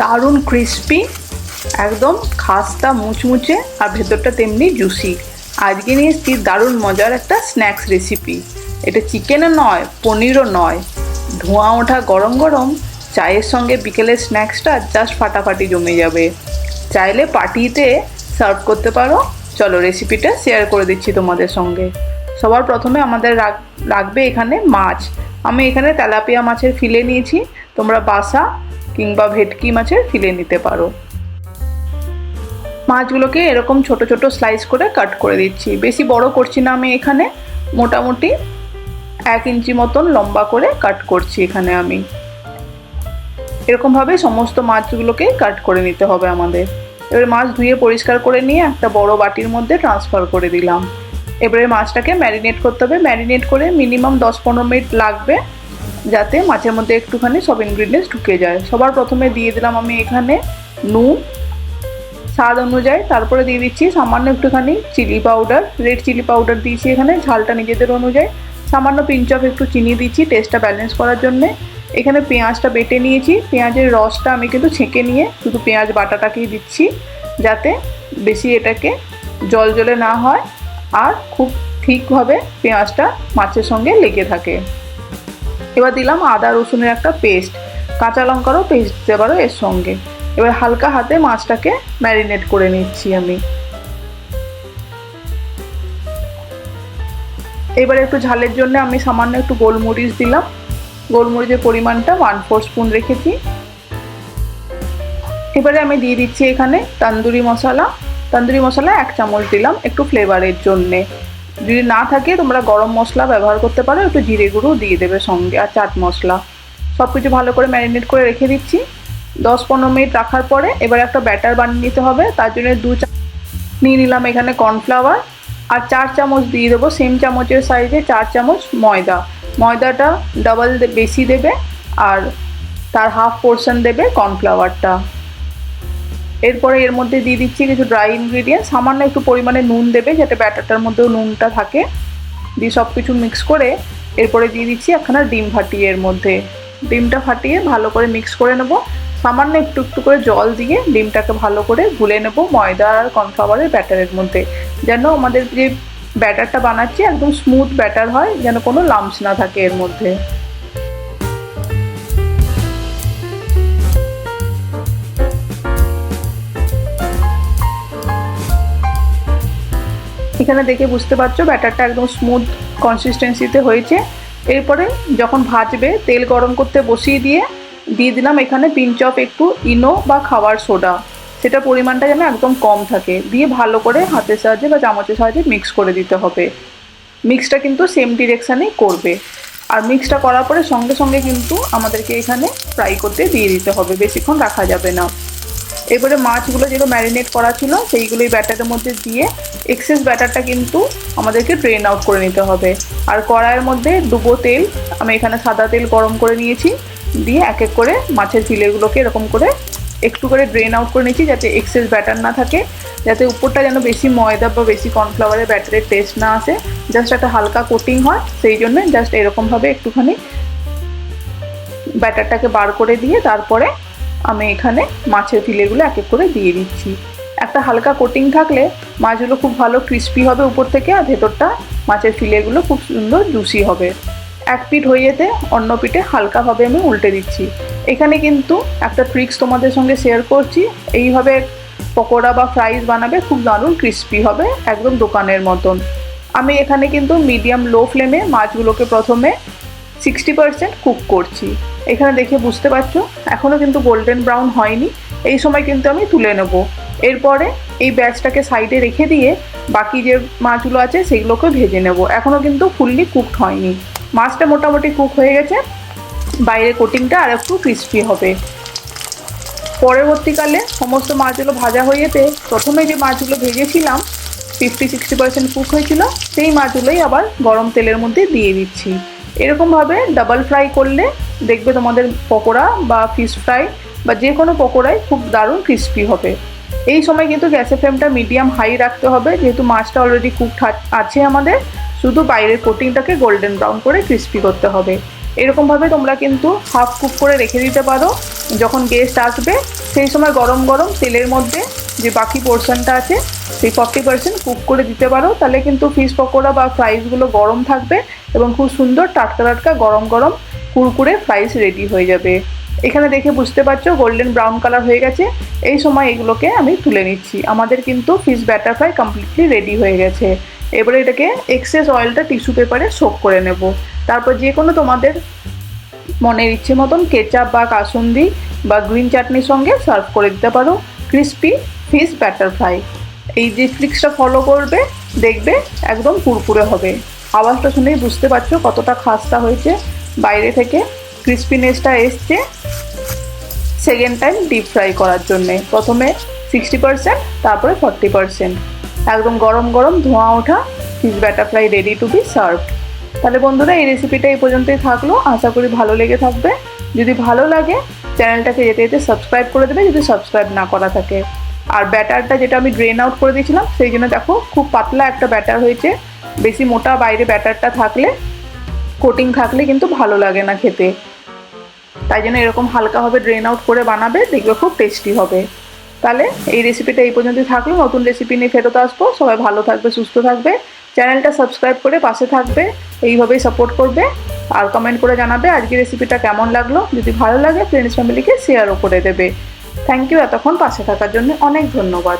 দারুণ ক্রিস্পি একদম খাস্তা, মুচমুচে, আর ভেতরটা তেমনি জুসি আজকে নিয়ে এসেছি দারুণ মজার একটা স্ন্যাক্স রেসিপি এটা চিকেনও নয়, পনিরও নয়। ধোঁয়া ওঠা গরম গরম, চায়ের সঙ্গে বিকেলের স্ন্যাক্সটা জাস্ট ফাটাফাটি জমে যাবে। চাইলে পার্টিতে সার্ভ করতে পারো। চলো রেসিপিটা শেয়ার করে দিচ্ছি তোমাদের সঙ্গে। সবার প্রথমে আমাদের লাগবে এখানে মাছ। আমি এখানে তেলাপিয়া মাছের ফিলে নিয়েছি। তোমরা বাসা কিংবা ভেটকি মাছের ফিলে নিতে পারো। মাছগুলোকে এরকম ছোট ছোট স্লাইস করে কাট করে দিচ্ছি। বেশি বড় করছি না আমি এখানে। মোটামুটি এক ইঞ্চি মতন লম্বা করে কাট করছি এখানে আমি। এরকমভাবে সমস্ত মাছগুলোকে কাট করে নিতে হবে আমাদের। এবারে মাছ ধুয়ে পরিষ্কার করে নিয়ে একটা বড় বাটির মধ্যে ট্রান্সফার করে দিলাম। এবারে মাছটাকে ম্যারিনেট করতে হবে। ম্যারিনেট করে মিনিমাম দশ পনেরো মিনিট লাগবে। যাতে মাছের মধ্যে একটুখানি সব ইনগ্রিডিয়েন্টস ঢুকে যায়। সবার প্রথমে দিয়ে দিলাম আমি এখানে নুন। স্বাদ অনুযায়ী তারপরে দিয়ে দিচ্ছি সামান্য একটুখানি chili powder red chili powder দিয়েছি এখানে, ঝালটা নিজেদের অনুযায়ী। সামান্য পিঞ্চ অফ একটু চিনি দিচ্ছি টেস্টটা ব্যালেন্স করার জন্যে। এখানে পেঁয়াজটা বেটে নিয়েছি। পেঁয়াজের রসটা আমি কিন্তু ছেঁকে নিয়ে শুধু পেঁয়াজ বাটাটাকেই দিচ্ছি, যাতে বেশি এটাকে জল জলে না হয় আর খুব ঠিকভাবে পেঁয়াজটা মাছের সঙ্গে লেগে থাকে। এবার দিলাম আদা, রসুনের একটা পেস্ট কাঁচা লঙ্কারও পেস্ট দিতে পারো এর সঙ্গে। এবার হালকা হাতে মাছটাকে ম্যারিনেট করে নিচ্ছি আমি। এবার একটু ঝালের জন্য আমি সামান্য একটু গোলমরিচ দিলাম। গোলমরিচের পরিমাণটা ওয়ান ফোর স্পুন রেখেছি। এবারে আমি দিয়ে দিচ্ছি এখানে তান্দুরি মশলা। তান্দুরি মশলা এক চামচ দিলাম একটু ফ্লেভারের জন্যে। যদি না থাকে তোমরা গরম মশলা ব্যবহার করতে পারো, একটু জিরে গুঁড়ো দিয়ে দেবে সঙ্গে, আর চাট মশলা। সব কিছু ভালো করে ম্যারিনেট করে রেখে দিচ্ছি। দশ পনেরো মিনিট রাখার পরে এবার একটা ব্যাটার বানিয়ে নিতে হবে, তার জন্য দু চা নিয়ে নিলাম এখানে কর্নফ্লাওয়ার। আর চার চামচ দিয়ে দেবো সেম চামচের সাইজে চার চামচ ময়দা। ময়দাটা ডাবল বেশি দেবে, আর তার হাফ পোর্শন দেবে কর্নফ্লাওয়ারটা। এরপরে এর মধ্যে দিয়ে দিচ্ছি কিছু ড্রাই ইনগ্রিডিয়েন্ট সামান্য একটু পরিমাণে নুন দেবে যাতে ব্যাটারটার মধ্যেও নুনটা থাকে। দিয়ে সব কিছু মিক্স করে এরপরে দিয়ে দিচ্ছি একখানা ডিম ফাটিয়ে এর মধ্যে। ডিমটা ফাটিয়ে ভালো করে মিক্স করে নেব। সামান্য একটু একটু করে জল দিয়ে ডিমটাকে ভালো করে গুলে নেব ময়দা আর কর্নফ্লাওয়ারের ব্যাটারের মধ্যে। যেন আমাদের যে ব্যাটারটা বানাচ্ছি একদম স্মুথ ব্যাটার হয়, যেন কোনো লাম্পস না থাকে এর মধ্যে। এখানে দেখে বুঝতে পারছ, ব্যাটারটা একদম স্মুথ কনসিস্টেন্সিতে হয়েছে। এরপরে যখন ভাজবে, তেল গরম করতে বসিয়ে দিয়ে দিয়ে দিলাম এখানে পিঞ্চ অফ একটু ইনো বা খাওয়ার সোডা সেটা পরিমাণটা যেন একদম কম থাকে। দিয়ে ভালো করে হাতের সাহায্যে বা চামচের সাহায্যে মিক্স করে দিতে হবে। মিক্সটা কিন্তু সেম ডিরেকশানেই করবে। আর মিক্সটা করার পরে সঙ্গে সঙ্গে কিন্তু আমাদেরকে এখানে ফ্রাই করতে দিয়ে দিতে হবে। বেশিক্ষণ রাখা যাবে না। এবারে মাছগুলো যেগুলো ম্যারিনেট করা ছিল, সেইগুলোই ব্যাটারের মধ্যে দিয়ে এক্সেস ব্যাটারটা কিন্তু আমাদেরকে ড্রেন আউট করে নিতে হবে। আর কড়াইয়ের মধ্যে ডুবো তেল, আমি এখানে সাদা তেল গরম করে নিয়েছি, দিয়ে এক এক করে মাছের ফিলেগুলোকে এরকম করে একটু করে ড্রেন আউট করে নিয়েছি যাতে এক্সেস ব্যাটার না থাকে, যাতে উপরটা যেন বেশি ময়দা বা বেশি কর্নফ্লাওয়ারের ব্যাটারের টেস্ট না আসে। জাস্ট একটা হালকা কোটিং হয়, সেই জন্য জাস্ট এরকমভাবে একটুখানি ব্যাটারটাকে বার করে দিয়ে তারপরে আমি এখানে মাছের ফিলেগুলো এক এক করে দিয়ে দিচ্ছি। একটা হালকা কোটিং থাকলে মাছগুলো খুব ভালো ক্রিস্পি হবে উপর থেকে আর ভেতরটা মাছের ফিলেগুলো খুব সুন্দর জুসি হবে। এক পিঠ হয়ে যেতে অন্য পিঠে হালকাভাবে আমি উল্টে দিচ্ছি। এখানে কিন্তু একটা ট্রিক্স তোমাদের সঙ্গে শেয়ার করছি। এইভাবে পকোড়া বা ফ্রাইস বানাবে খুব দারুণ ক্রিস্পি হবে একদম দোকানের মতন। আমি এখানে কিন্তু মিডিয়াম লো ফ্লেমে মাছগুলোকে প্রথমে সিক্সটি পার্সেন্ট কুক করছি। এখানে দেখে বুঝতে পারছ? এখনও কিন্তু গোল্ডেন ব্রাউন হয়নি। এই সময় কিন্তু আমি তুলে নেব। এরপরে এই ব্যাচটাকে সাইডে রেখে দিয়ে বাকি যে মাছগুলো আছে সেগুলোকে ভেজে নেব। এখনও কিন্তু ফুললি কুকড হয়নি। মাছটা মোটামুটি কুক হয়ে গেছে। বাইরে কোটিংটা আর একটু ক্রিস্পি হবে। পরবর্তীকালে সমস্ত মাছগুলো ভাজা হয়ে যেতে প্রথমে যে মাছগুলো ভেজেছিলাম ফিফটি সিক্সটি পার্সেন্ট কুক হয়েছিল, সেই মাছগুলোই আবার গরম তেলের মধ্যে দিয়ে দিচ্ছি। এরকমভাবে ডাবল ফ্রাই করলে দেখবে তোমাদের পকোড়া বা ফিশ ফ্রাই বা যে কোনো পকোড়াই খুব দারুণ ক্রিস্পি হবে। এই সময় কিন্তু গ্যাসের ফ্লেমটা মিডিয়াম হাই রাখতে হবে, যেহেতু মাছটা অলরেডি কুক আছে আমাদের, শুধু বাইরের কোটিংটাকে গোল্ডেন ব্রাউন করে ক্রিস্পি করতে হবে। এরকমভাবে তোমরা কিন্তু হাফ কুক করে রেখে দিতে পারো, যখন গেস্ট আসবে, সেই সময় গরম গরম তেলের মধ্যে যে বাকি পোর্শনটা আছে, সেই ফর্টি পার্সেন্ট কুক করে দিতে পারো। তাহলে কিন্তু ফিশ পকোড়া বা ফ্রাইসগুলো গরম থাকবে এবং খুব সুন্দর টাটকা টাটকা গরম গরম কুরকুরে ফ্রাইস রেডি হয়ে যাবে। এখানে দেখে বুঝতে পারছ গোল্ডেন ব্রাউন কালার হয়ে গেছে। এই সময় এগুলোকে আমি তুলে নিচ্ছি। আমাদের কিন্তু fish batter fry completely ready হয়ে গেছে। এবারে এটাকে এক্সেস অয়েলটা টিস্যু পেপারে সোক করে নেব। তারপর যে কোনো তোমাদের মনের ইচ্ছে মতন কেচাপ বা কাসুন্দি বা গ্রিন চাটনির সঙ্গে সার্ভ করে দিতে পারো। ক্রিস্পি ফিশ ব্যাটার ফ্রাই এই যে ট্রিক্সটা ফলো করবে, দেখবে একদম কুরকুরে হবে। আওয়াজটা শুনেই বুঝতে পারছ কতটা খাস্তা হয়েছে। বাইরে থেকে ক্রিস্পিনেসটা এসছে। সেকেন্ড টাইম ডিপ ফ্রাই করার জন্যে। প্রথমে সিক্সটি পার্সেন্ট তারপরে ফর্টি পার্সেন্ট একদম গরম গরম ধোঁয়া ওঠা fish batter fry ready to be serve তাহলে বন্ধুরা, এই রেসিপিটা এই পর্যন্তই থাকল। আশা করি ভালো লেগে থাকবে। যদি ভালো লাগে, চ্যানেলটাকে যেতে যেতে সাবস্ক্রাইব করে দেবে, যদি সাবস্ক্রাইব না করা থাকে। আর ব্যাটারটা যেটা আমি ড্রেন আউট করে দিয়েছিলাম, সেই জন্য দেখো, খুব পাতলা একটা ব্যাটার হয়েছে। বেশি মোটা বাইরে ব্যাটারটা থাকলে কোটিং থাকলে কিন্তু ভালো লাগে না খেতে। তাই জন্য এরকম হালকাভাবে ড্রেন আউট করে বানাবে, দেখবে খুব টেস্টি হবে। তাহলে এই রেসিপিটা এই পর্যন্তই থাকল। নতুন রেসিপি নিয়ে ফেরত আসব। সবাই ভালো থাকবে, সুস্থ থাকবে। চ্যানেলটা সাবস্ক্রাইব করে পাশে থাকবে। এইভাবেই সাপোর্ট করবে। আর কমেন্ট করে জানাবে আজকে রেসিপিটা কেমন লাগল। যদি ভালো লাগে ফ্রেন্ডস ফ্যামিলিকে শেয়ারও করে দেবে। থ্যাংক ইউ এতক্ষণ পাশে থাকার জন্য অনেক ধন্যবাদ।